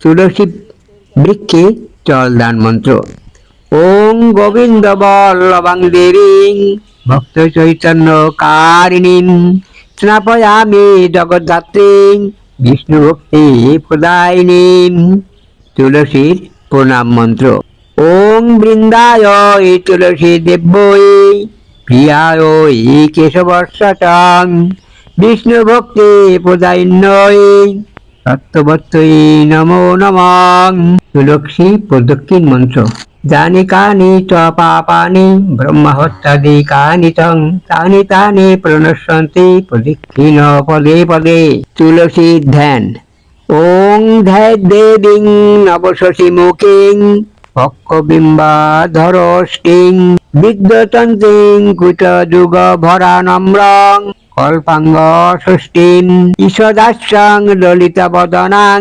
তুলসী বৃক্ষে জলদান মন্ত্র। ওং গোবিন্দ বল্লভাং দেবীং ভক্ত চৈতন্য কারিণীং স্নাপয়ামি জগদ্ধাত্রীং বিষ্ণু ভক্তি প্রদায়িনীং তুলসীর প্রণাম মন্ত্র। ওং বৃন্দায় তুলসী দেব্যই প্রিয়ায় কেশবর্ষাটং বিষ্ণু ভক্তি প্রদায়িন্যই। তত্ত্ববত্তই নমো নমঃ তুলসী প্রদক্ষিণ মন্ত্র যানি কানি চ পাপানি ব্রহ্মহত্যাদি কানি তানি তানি প্রণশ্যন্তি প্রদক্ষিণ পদে পদে তুলসী ধ্যান ওং ধ্যায় দেবীং নবশশী মুখিং পক্কবিম্বাধরষ্টিং বিদ্যতন্ত্রিং কুট যুগ ভরা নম্রং কল্পাঙ্গ ষষ্ঠীং ঈশদাস্যং ললিতা বদনাং